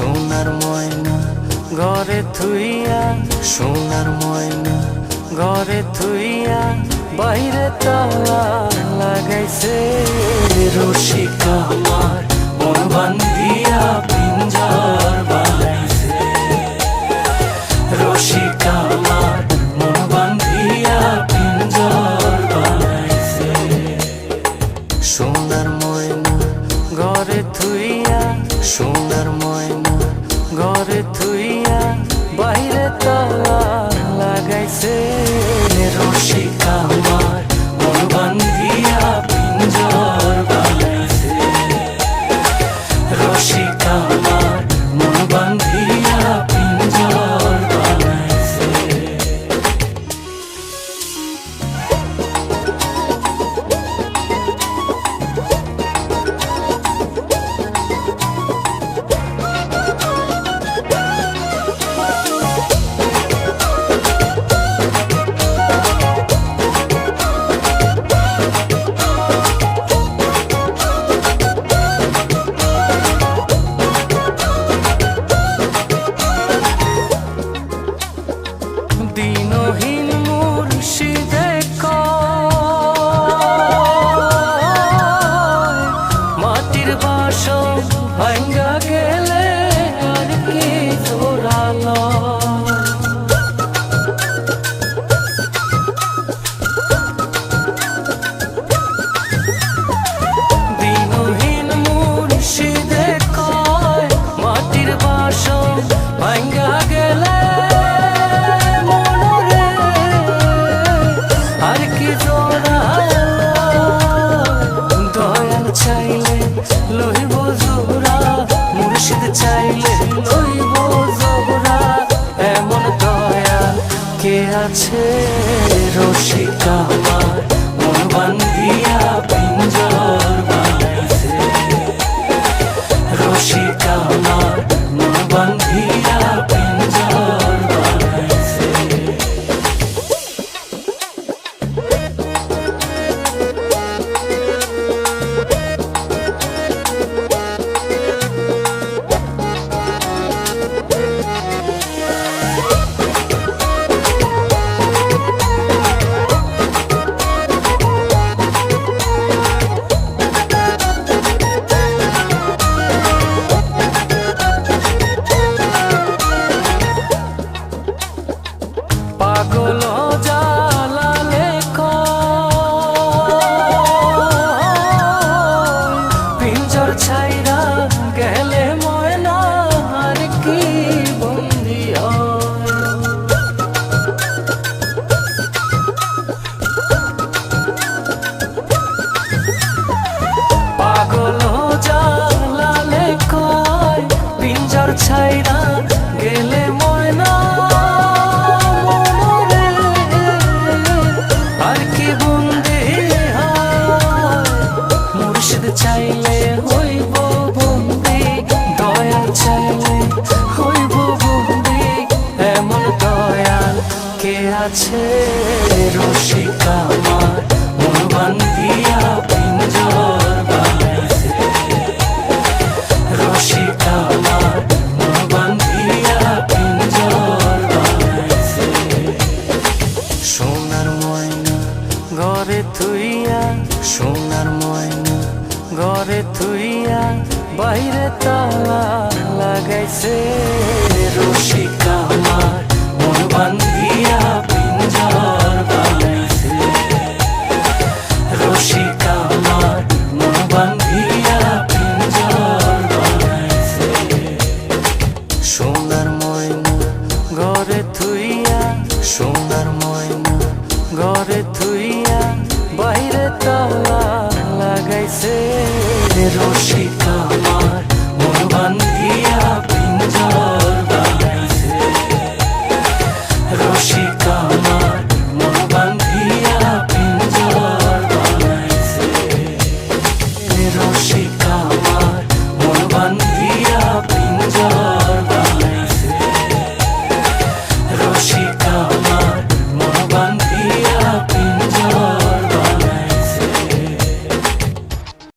সোনার ময়না ঘরে থুইয়া, সোনার ময়না ঘরে থুইয়া, বাইরে তালা লাগাইছে। রসিকা আমার মন বান্ধিয়া পিঞ্জার বানাইছে। আমার থুইয়া সোনার ময়না ঘরে থুইয়া বাইরে ভাঙ্গা গেলে আমার চাইলে হইব বন্দি দয়াল চাইলে হইব বন্দি এমন দয়াল কে আছে? ঘরে থুইয়া বাইরে তালা লাগাইছে। রসিকা আমার মন বান্ধিয়া পিঞ্জর বানাইছে। রসিকা আমার মন বান্ধিয়া পিঞ্জর বানাইছে। সোনার ময়না ঘরে থুইয়া, সোনার ময়না ঘরে থুইয়া রসিকা